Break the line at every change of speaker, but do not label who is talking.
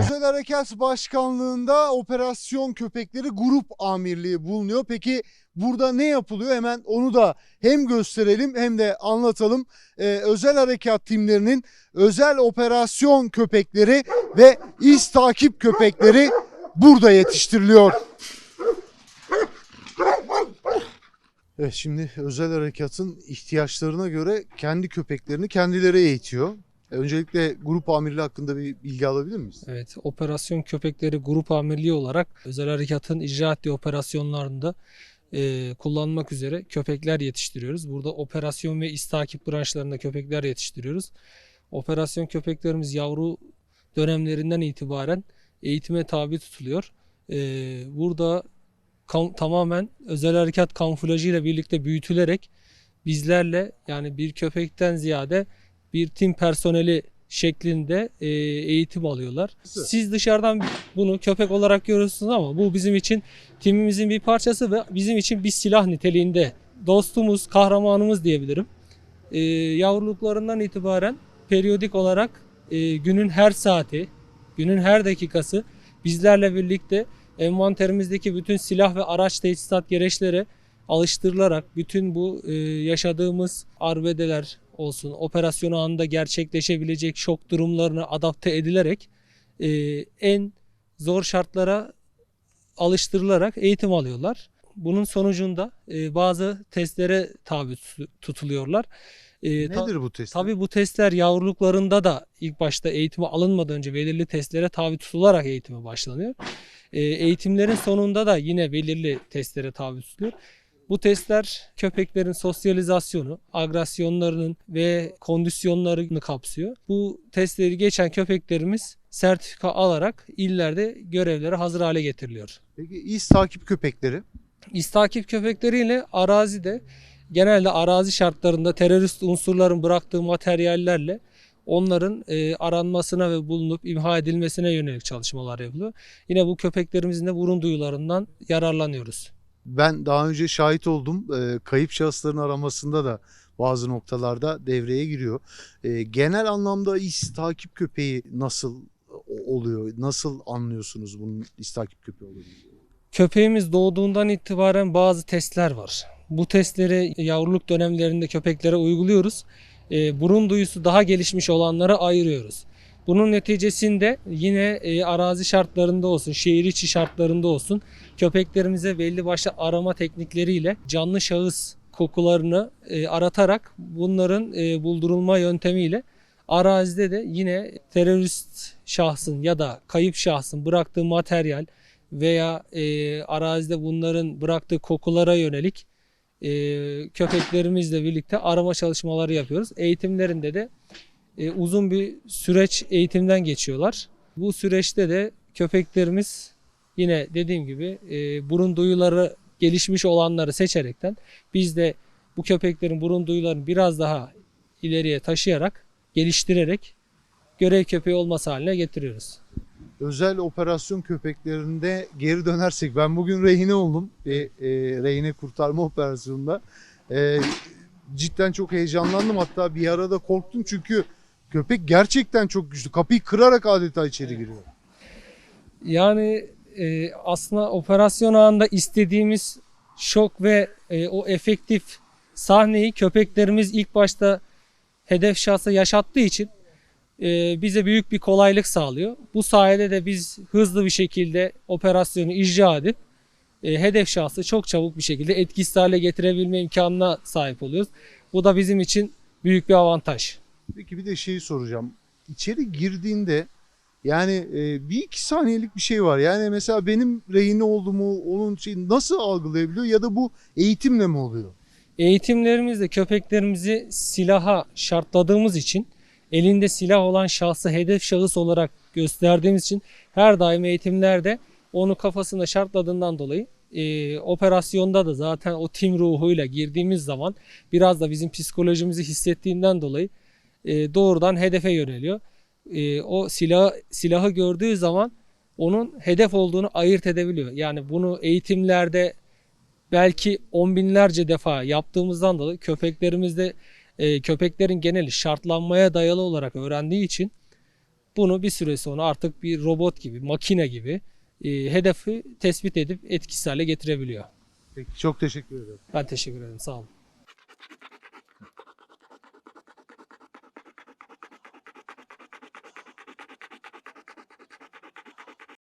Özel Harekat Başkanlığı'nda Operasyon Köpekleri Grup Amirliği bulunuyor. Peki burada ne yapılıyor? Hemen onu da hem gösterelim hem de anlatalım. Ee, özel Harekat timlerinin özel operasyon köpekleri ve iz takip köpekleri burada yetiştiriliyor. Evet şimdi özel harekatın ihtiyaçlarına göre kendi köpeklerini kendileri eğitiyor. E, Öncelikle grup amirliği hakkında bir bilgi alabilir miyiz?
Evet, Operasyon Köpekleri Grup Amirliği olarak özel harekatın icra ettiği operasyonlarında e, kullanmak üzere köpekler yetiştiriyoruz. Burada operasyon ve iz takip branşlarında köpekler yetiştiriyoruz. Operasyon köpeklerimiz yavru dönemlerinden itibaren eğitime tabi tutuluyor. E, burada kam- tamamen özel harekat kamuflajı ile birlikte büyütülerek bizlerle yani bir köpekten ziyade bir tim personeli şeklinde e, eğitim alıyorlar. Siz dışarıdan bunu köpek olarak görüyorsunuz ama bu bizim için timimizin bir parçası ve bizim için bir silah niteliğinde. Dostumuz, kahramanımız diyebilirim. E, yavruluklarından itibaren periyodik olarak e, günün her saati, günün her dakikası bizlerle birlikte envanterimizdeki bütün silah ve araç teçhizat gereçleri alıştırılarak bütün bu e, yaşadığımız arbedeler olsun, operasyon anında gerçekleşebilecek şok durumlarına adapte edilerek e, en zor şartlara alıştırılarak eğitim alıyorlar. Bunun sonucunda e, bazı testlere tabi tutu- tutuluyorlar. E,
Nedir bu test?
Tabii bu testler yavruluklarında da ilk başta eğitime alınmadan önce belirli testlere tabi tutularak eğitime başlanıyor. E, eğitimlerin sonunda da yine belirli testlere tabi tutuluyor. Bu testler köpeklerin sosyalizasyonu, agresyonlarının ve kondisyonlarını kapsıyor. Bu testleri geçen köpeklerimiz sertifika alarak illerde görevlere hazır hale getiriliyor.
Peki iz takip köpekleri?
İz takip köpekleriyle arazide genelde arazi şartlarında terörist unsurların bıraktığı materyallerle onların e, aranmasına ve bulunup imha edilmesine yönelik çalışmalar yapılıyor. Yine bu köpeklerimizin de burun duyularından yararlanıyoruz.
Ben daha önce şahit oldum. Ee, kayıp şahısların aramasında da bazı noktalarda devreye giriyor. Ee, genel anlamda iz takip köpeği nasıl o- oluyor? Nasıl anlıyorsunuz bunun iz takip köpeği olduğunu?
Köpeğimiz doğduğundan itibaren bazı testler var. Bu testleri yavruluk dönemlerinde köpeklere uyguluyoruz. E, burun duyusu daha gelişmiş olanlara ayırıyoruz. Bunun neticesinde yine e, arazi şartlarında olsun, şehir içi şartlarında olsun köpeklerimize belli başlı arama teknikleriyle canlı şahıs kokularını e, aratarak bunların e, buldurulma yöntemiyle arazide de yine terörist şahsın ya da kayıp şahsın bıraktığı materyal veya e, arazide bunların bıraktığı kokulara yönelik e, köpeklerimizle birlikte arama çalışmaları yapıyoruz. Eğitimlerinde de e, uzun bir süreç eğitimden geçiyorlar. Bu süreçte de köpeklerimiz yine dediğim gibi e, burun duyuları gelişmiş olanları seçerekten biz de bu köpeklerin burun duyularını biraz daha ileriye taşıyarak, geliştirerek görev köpeği olması haline getiriyoruz.
Özel operasyon köpeklerinde geri dönersek ben bugün rehine oldum. Bir e, rehine kurtarma operasyonunda. E, cidden çok heyecanlandım. Hatta bir arada korktum çünkü köpek gerçekten çok güçlü. Kapıyı kırarak adeta içeri giriyor.
Yani e, aslında operasyon anında istediğimiz şok ve e, o efektif sahneyi köpeklerimiz ilk başta hedef şahsa yaşattığı için e, bize büyük bir kolaylık sağlıyor. Bu sayede de biz hızlı bir şekilde operasyonu icra edip e, hedef şahsı çok çabuk bir şekilde etkisiz hale getirebilme imkanına sahip oluyoruz. Bu da bizim için büyük bir avantaj.
Peki bir de şeyi soracağım. İçeri girdiğinde yani e, bir iki saniyelik bir şey var. Yani mesela benim rehine olduğumu onun şey nasıl algılayabiliyor ya da bu eğitimle mi oluyor?
Eğitimlerimizde köpeklerimizi silaha şartladığımız için elinde silah olan şahsı hedef şahıs olarak gösterdiğimiz için her daim eğitimlerde onu kafasına şartladığından dolayı e, operasyonda da zaten o tim ruhuyla girdiğimiz zaman biraz da bizim psikolojimizi hissettiğinden dolayı e, doğrudan hedefe yöneliyor. E, o silah silahı gördüğü zaman onun hedef olduğunu ayırt edebiliyor. Yani bunu eğitimlerde belki on binlerce defa yaptığımızdan dolayı köpeklerimizde e, köpeklerin geneli şartlanmaya dayalı olarak öğrendiği için Bunu bir süre sonra artık bir robot gibi, makine gibi e, hedefi tespit edip etkisiz hale getirebiliyor.
Peki çok teşekkür ederim.
Ben teşekkür ederim. Sağ olun.